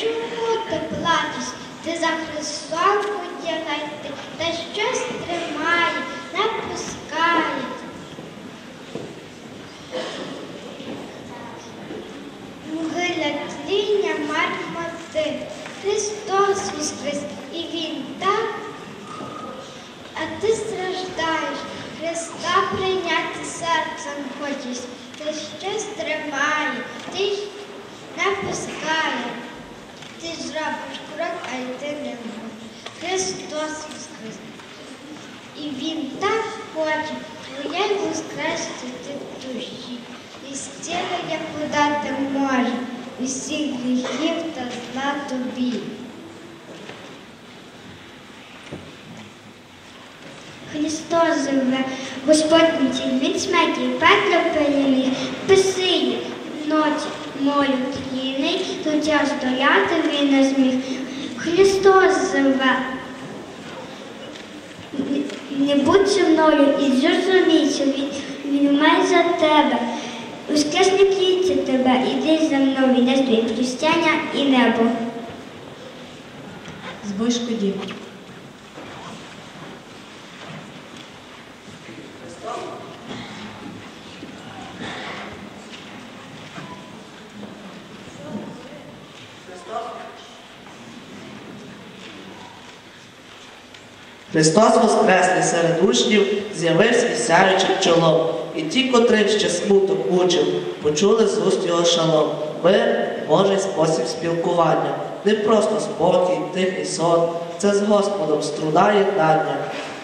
Чому ти плачеш? Ти за Христом подягай та щось тримає, не пускає. Могиля тління мармоти. Христос воскрес, і Він так, а ти страждаєш. Христа прийняти серцем хочеш, ти щось тримає, ти ж не пускає. Ти ж робиш крок, а йти не можеш. Христос воскрес. І Він так хоче, твоєї воскресити душі. І зцілення подати може усіх гріхів та зла тобі. Христос живе, Господь мій, від смерті пекло переміг, писиє, ночі мою тліний, то час стояти він не зміг. Христос живе. Не будь зі мною і зрозумій, що він, він умер за тебе. Воскресне кінці тебе, іди за мною, не твоє прощання і небо. Збойшко Діма. Христос Воскреслий серед учнів з'явився із сяючим чолом, і ті, котрим ще смуток мучив, почули з уст його шалом. Мир Божий спосіб спілкування, не просто спокій, тихий сон, це з Господом струна єднання,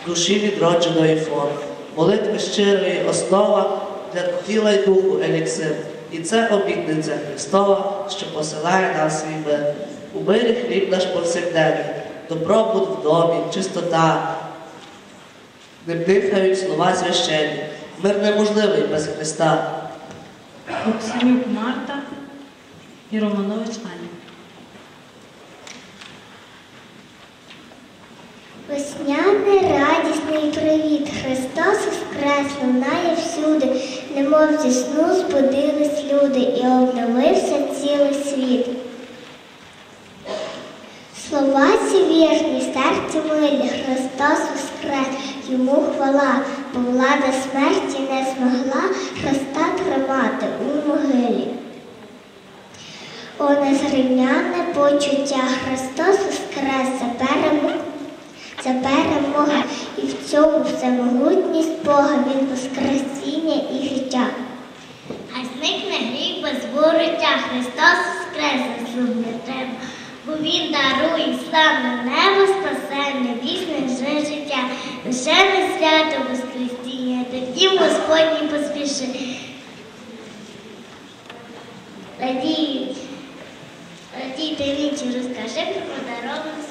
душі відродженої форми. Молитви щирої основа для тіла й духу еліксир. І це обітниця Христова, що посилає нам свій мир. У мирі хліб наш повсякденний, добробут в домі, чистота. Ним дихають слова священні. Мир неможливий без Христа. Оксенюк Марта і Романович Аня. Весняний радісний привіт, Христос воскрес, лунає всюди, немов зі сну збудились люди і обновився цілий світ. Слова серці милі, Христос воскрес, йому хвала, бо влада смерті не змогла Христа тримати у могилі. О, незрівняне почуття, Христос воскрес, за перемогу це перемога. І в цьому всемогутність Бога. Від воскресіння і життя. Хай зникне гріх без вороття, Христос воскрес, заслуг не треба, бо Він дарує славне небо, спасення, вічне життя, лише не свято Воскресіння, тоді Господній поспіши. Радій, радій таємниці, розкажи про подарованість.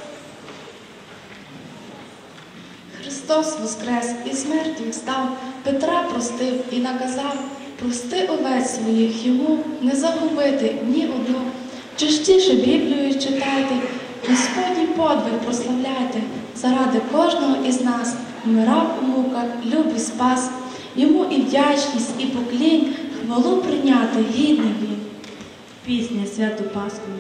Христос воскрес і смертю встав, Петра простив і наказав прости овець своїх йому не загубити ні одну. Частіше Біблію читайте, Господній подвиг прославляйте, заради кожного із нас вмирав у муках, любий спас, йому і вдячність, і поклінь, хвалу прийняти гідний він. Пісня Святу Пасху.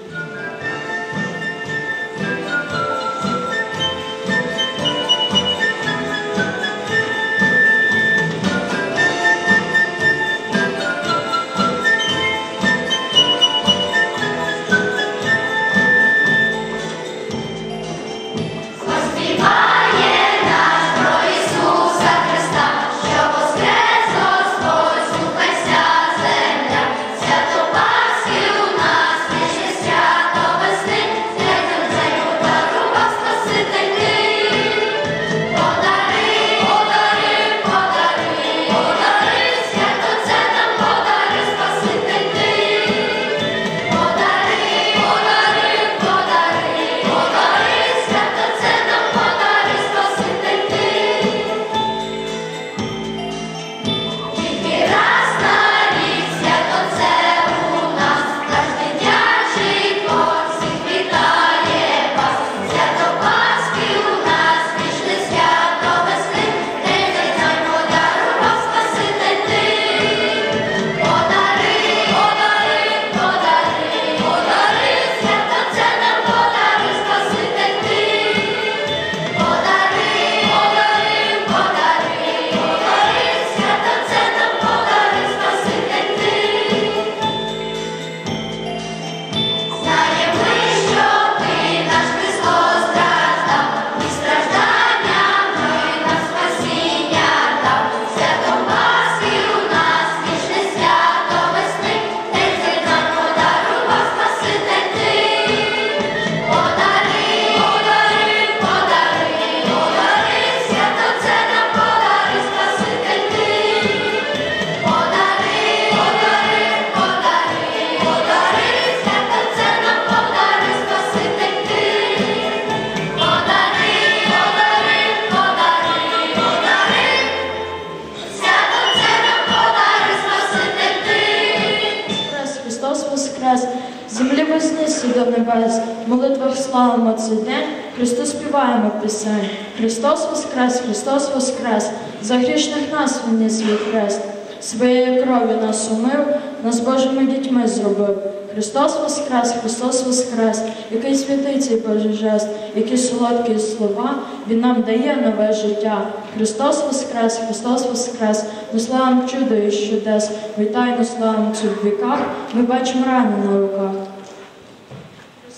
Молитвах цей день, Христу співаємо пісень. Христос воскрес, Христос воскрес, за грішних нас Він не свій хрест, своєю кров'ю нас умив, нас Божими дітьми зробив. Христос воскрес, Христос воскрес, який святий цей Божий жест, які солодкі слова Він нам дає нове життя. Христос воскрес, Христос воскрес, ми славимо чудо і чудес, вітайно славимо цю в віках, ми бачимо рани на руках.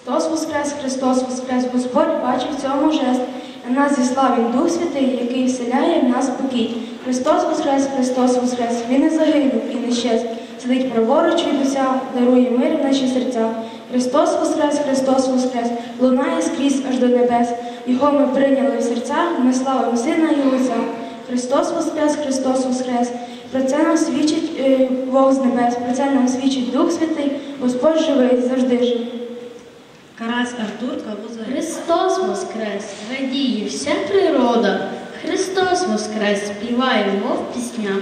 Христос Воскрес, Христос Воскрес, Господь бачив цьому жест. На нас зіслав Він Дух Святий, який вселяє в нас спокій. Христос Воскрес, Христос Воскрес, Він не загинув і не щез. Сидить праворуч від уся, дарує мир в наші серця. Христос Воскрес, Христос Воскрес, лунає скрізь аж до небес. Його ми прийняли в серця, ми славимо Сина і Отця. Христос Воскрес, Христос Воскрес. Про це нам свідчить е, Бог з небес, про це нам свідчить Дух Святий, Господь живий, завжди живий. Карась Артур Кавуза. Христос Воскрес, радіє вся природа. Христос Воскрес, співаємо в піснях.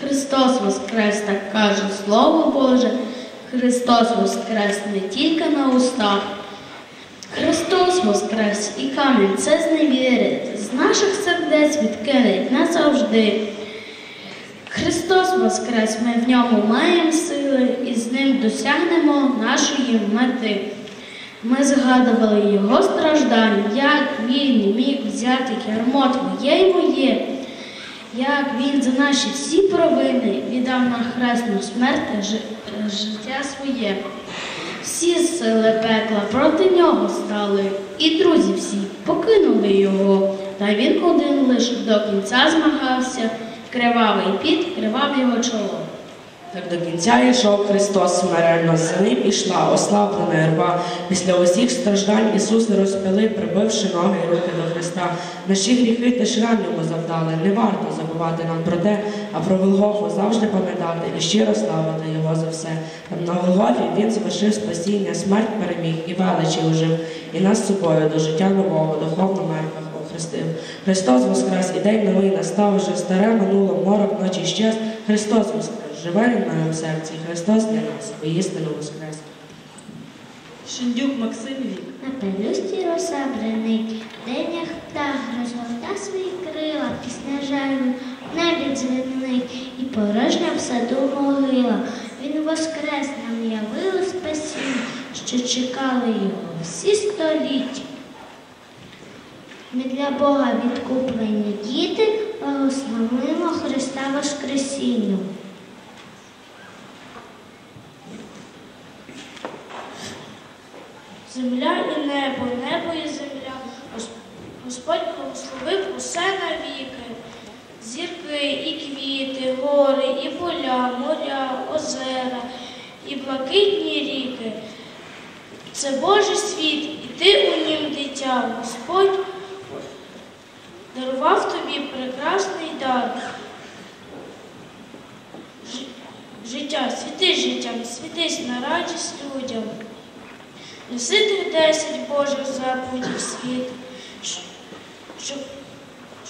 Христос Воскрес, так каже Слово Боже. Христос Воскрес не тільки на устах. Христос Воскрес і камінь це зневірить, з наших сердець відкинуть назавжди. Христос Воскрес, ми в ньому маємо сили і з ним досягнемо нашої мети. Ми згадували його страждання, як він міг взяти кермо твоє й моє, як він за наші всі провини віддав на хресну смерть жи- життя своє. Всі сили пекла проти нього стали, і друзі всі покинули його. Та він один лиш до кінця змагався, кривавий піт кривав його чоло. До кінця йшов Христос смиренно, за ним ішла ослаблена рва. Після усіх страждань Ісус розпили, прибивши ноги і руки до Христа. Наші гріхи теж ран йому завдали. Не варто забувати нам про те, а про Голгофу завжди пам'ятати і щиро славити Його за все. На Голгофі Він звершив спасіння, смерть переміг і величі ужив, і нас з собою до життя нового, духовно мертвих охрестив. Христос воскрес, і день новий настав, вже старе минуло, морок ночі щез. Христос воскрес, живе в моєму серці, Христос для нас, воістину воскрес. Шиндюк Максимівік. На пелюсті роса бренить, в денях птах розгорта свої крила, пісня жалю, небі дзвенить, і порожня в саду могила. Він воскрес нам явили спасіння, що чекали його всі століття. Ми для Бога відкуплені діти, благословимо Христа Воскресінню. Земля і небо, небо і земля. Господь благословив усе навіки. Зірки і квіти, гори, і поля, моря, озера, і блакитні ріки. Це Божий світ, і ти у нім дитя. Господь дарував тобі прекрасний дар. Життя, світи життям, світись на радість людям. Неси ти десять Божих заповідів світ, щоб,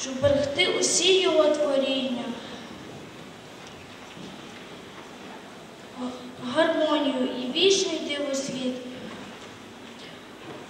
щоб берегти усі його творіння,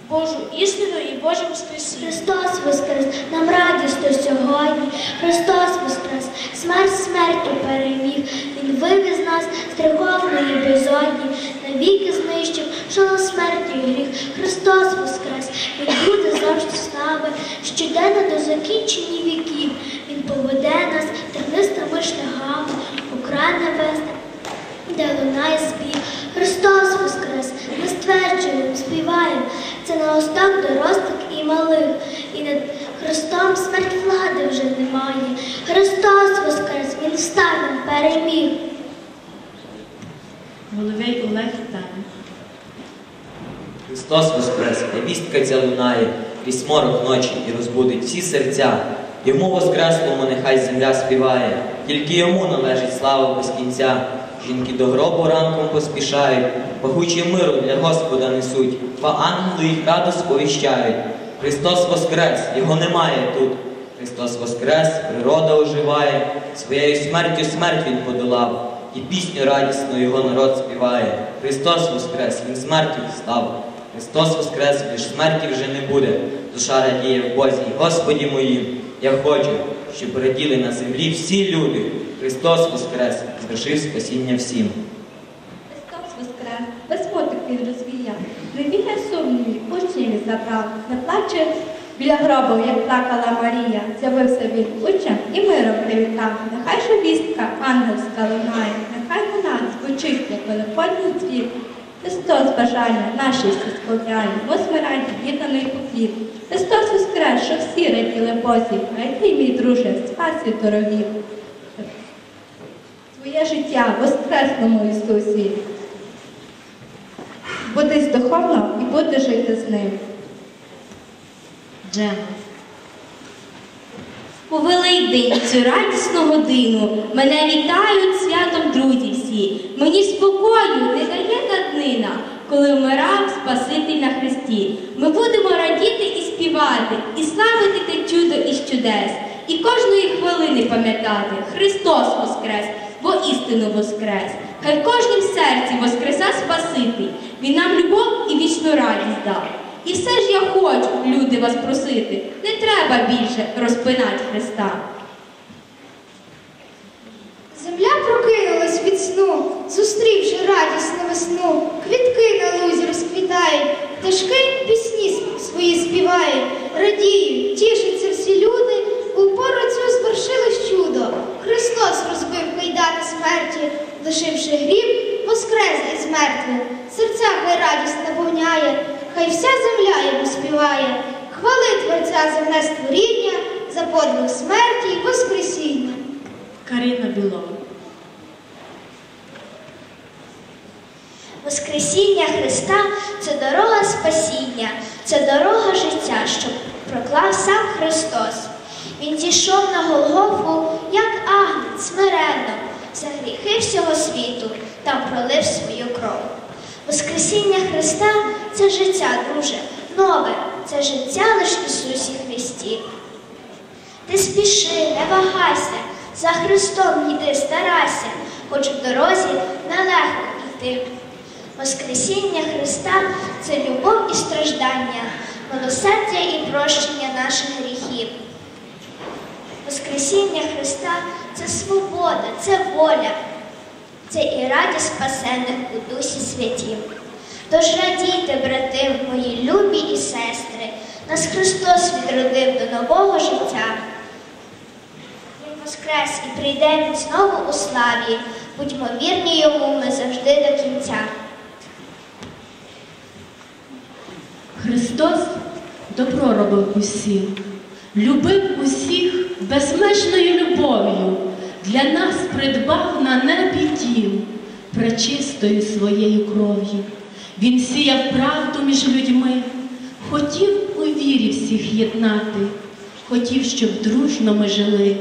Божу істину і Боже воскресіння. Христос Воскрес, нам радісно сьогодні. Христос Воскрес, смерть смертю переміг. Він вивіз нас з гріховної безодні, навіки знищив, шало смерті гріх. Христос Воскрес, Він буде завжди з нами, щоденно до закінчення віків. Він поведе нас тернистими шляхами, у край небесний, де лунає спів. Христос Воскрес, ми стверджуємо, співаємо. Це на устах дорослих і малих. І над Христом смерть влади вже немає. Христос Воскрес, Він встав, Він переміг. Головей Олег Віталій. Христос Воскрес, і вістка ця лунає, крізь морок ночі і розбудить всі серця. Йому воскреслому нехай земля співає, тільки йому належить слава без кінця. Жінки до гробу ранком поспішають, пахучі миру для Господа несуть, па ангели їх раду сповіщають. Христос Воскрес, його немає тут. Христос Воскрес, природа оживає, своєю смертю смерть він подолав. і пісню радісну його народ співає. Христос Воскрес, Він смертю встав. Христос Воскрес, більш смерті вже не буде. Душа радіє в Бозі, Господі моїм. Я хочу, щоб раділи на землі всі люди. Христос Воскрес, звершив спасіння всім. Христос воскрес, без смуток він розвіяв, не бігає сумнівів, учнів забрав, не плаче біля гробу, як плакала Марія. З'явився він учням і миром привітав. Нехай же вістка ангельська лунає, нехай вона звучить, як великодній дзвін. Христос бажання наші всі сповняє, восьми раді відданий поклін. Христос воскрес, що всі раділи Бозі, а й ти, мій друже, спасі дорогі. Твоє життя в Воскресному Ісусі. Будись духовно і будеш жити з ним. Джема. У Великдень цю радісну годину мене вітають святом друзі всі. Мені спокою не дає та днина, коли вмирав Спаситель на Христі. Ми будемо радіти і співати, і славити те чудо із чудес, і кожної хвилини пам'ятати Христос Воскрес, бо істину Воскрес. Хай в кожнім серці воскреса Спаситель. Він нам любов і вічну радість дав. І все ж я хочу, люди, вас просити, не треба більше розпинати Христа. Земля прокинулась від сну, зустрівши радісну весну. Квітки на лузі розквітають, пташки пісні сп- свої співають, радіють, тішаться всі люди. У пору цю звершилось чудо. Христос розбив кайдани смерті, лишивши гріб, воскрес із мертвих. Серця хай радість наповняє, хай вся земля йому співає. Хвали Творця земне створіння за подвиг смерті й воскресіння. Карина Білова. Воскресіння Христа це дорога спасіння, це дорога життя, що проклав сам Христос. Він зійшов на Голгофу, як агнець смиренно, за гріхи всього світу та пролив свою кров. Воскресіння Христа це життя, друже, нове, це життя лиш Ісусі Христі. Ти спіши, не вагайся, за Христом йди, старайся, хоч в дорозі нелегко йти. Воскресіння Христа це любов і страждання, милосердя і прощення наших гріхів. Воскресіння Христа це свобода, це воля, це і радість спасених у Дусі Святім. Тож радійте, брати, мої любі і сестри, нас Христос відродив до нового життя. Він воскрес і прийде знову у славі. Будьмо вірні йому ми завжди до кінця. Христос добро робив усім, любив усіх безмежною любов'ю, для нас придбав на небі дім пречистою своєю кров'ю. Він сіяв правду між людьми, хотів у вірі всіх єднати, хотів, щоб дружно ми жили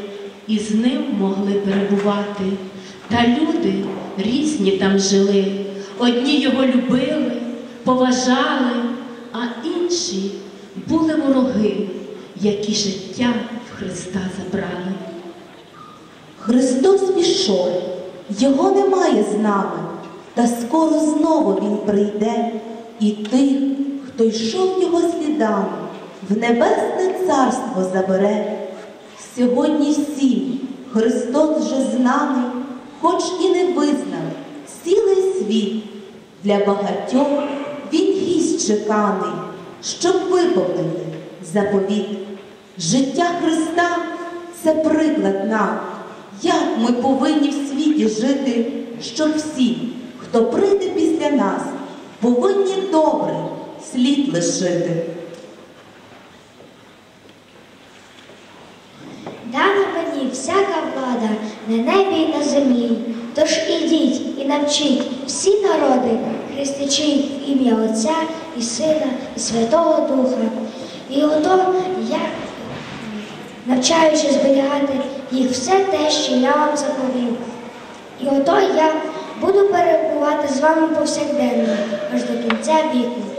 і з ним могли перебувати. Та люди різні там жили, одні його любили, поважали, інші були вороги, які життя в Христа забрали. Христос пішов, його немає з нами, та скоро знову Він прийде, і тих, хто йшов його слідами, в небесне царство забере. Сьогодні всі Христос вже з нами, хоч і не визнав цілий світ. Для багатьох Він гість чеканий, щоб виповнити заповіт. Життя Христа це приклад нам, як ми повинні в світі жити, щоб всі, хто прийде після нас, повинні добрий слід лишити. Дана мені всяка влада на небі і на землі. Тож ідіть і навчіть всі народи, хрестичи ім'я Отця і Сина, і Святого Духа. І ото я, навчаючи зберігати їх все те, що я вам заповів. І ото я буду перебувати з вами повсякденно, аж до кінця віку.